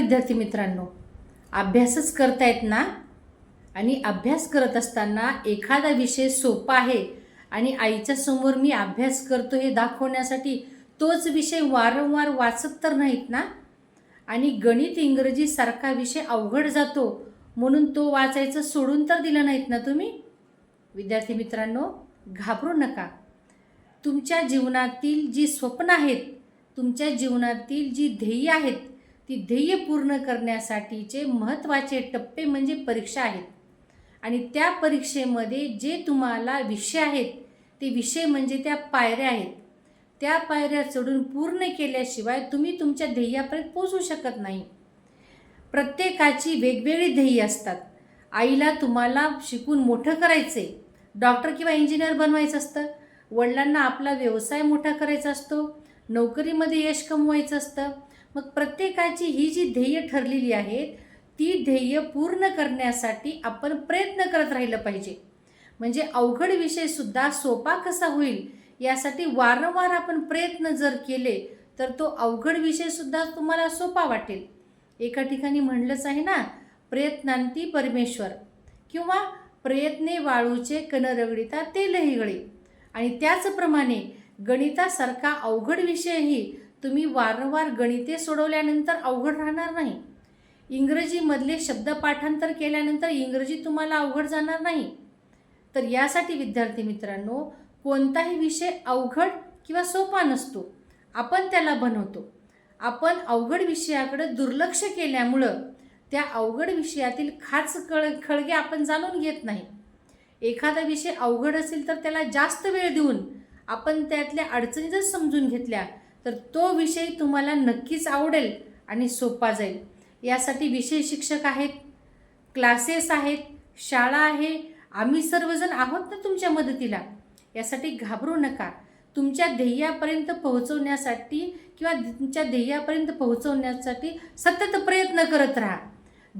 विद्यार्थी मित्रांनो अभ्यासच करतायत ना? आणि अभ्यास करत असताना एखादा विषय सोपा आहे आणि आईच्या समोर मी अभ्यास करतो हे दाखवण्यासाठी तोच विषय वारंवार वाचत तर नाहीत ना? आणि गणित इंग्रजी सारखा विषय अवघड जातो म्हणून तो वाचायचं सोडून तर दिलं नाहीत ना तुम्ही? विद्यार्थी मित्रांनो घाबरू नका. तुमच्या जीवनातील जी स्वप्न आहेत तुमच्या जीवनातील जी ध्येय आहेत ती ध्येय पूर्ण करण्यासाठीचे महत्त्वाचे टप्पे म्हणजे परीक्षा आहेत. आणि त्या परीक्षेमध्ये जे तुम्हाला विषय आहेत ते विषय म्हणजे त्या पायऱ्या आहेत. त्या पायऱ्या चढून पूर्ण केल्याशिवाय तुम्ही तुमच्या ध्येयापर्यंत पोचू शकत नाही. प्रत्येकाची वेगवेगळी ध्येय असतात. आईला तुम्हाला शिकून मोठं करायचं आहे डॉक्टर किंवा इंजिनियर बनवायचं असतं वडिलांना आपला व्यवसाय मोठा करायचा असतो नोकरीमध्ये यश कमवायचं असतं मग प्रत्येकाची ही जी ध्येय ठरलेली आहेत ती ध्येय पूर्ण करण्यासाठी आपण प्रयत्न करत राहिलं पाहिजे. म्हणजे अवघड विषयसुद्धा सोपा कसा होईल यासाठी वारंवार आपण प्रयत्न जर केले तर तो अवघड विषयसुद्धा तुम्हाला सोपा वाटेल. एका ठिकाणी म्हणलंच आहे ना प्रयत्नांती परमेश्वर किंवा प्रयत्ने वाळूचे कण रगडिता ते लहिगळे आणि त्याचप्रमाणे गणितासारखा अवघड विषयही तुम्ही वारंवार गणिते सोडवल्यानंतर अवघड राहणार नाही. इंग्रजीमधले शब्द पाठांतर केल्यानंतर इंग्रजी तुम्हाला अवघड जाणार नाही. तर यासाठी विद्यार्थी मित्रांनो कोणताही विषय अवघड किंवा सोपा नसतो. आपण त्याला बनवतो. आपण अवघड विषयाकडे दुर्लक्ष केल्यामुळं त्या अवघड विषयातील खाच कळ खळगे आपण जाणून घेत नाही. एखादा विषय अवघड असेल तर त्याला जास्त वेळ देऊन आपण त्यातल्या अडचणी जर समजून घेतल्या तर तो विषय तुम्हाला नक्कीच आवडेल आणि सोपा जाईल. यासाठी विषय शिक्षक आहेत क्लासेस आहेत शाळा आहे आम्ही सर्वजण आहोत ना तुमच्या मदतीला. यासाठी घाबरू नका. तुमच्या ध्येयापर्यंत पोहोचवण्यासाठी किंवा तुमच्या ध्येयापर्यंत पोहोचवण्यासाठी सतत प्रयत्न करत राहा.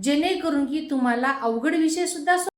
जेणेकरून की तुम्हाला अवघड विषयसुद्धा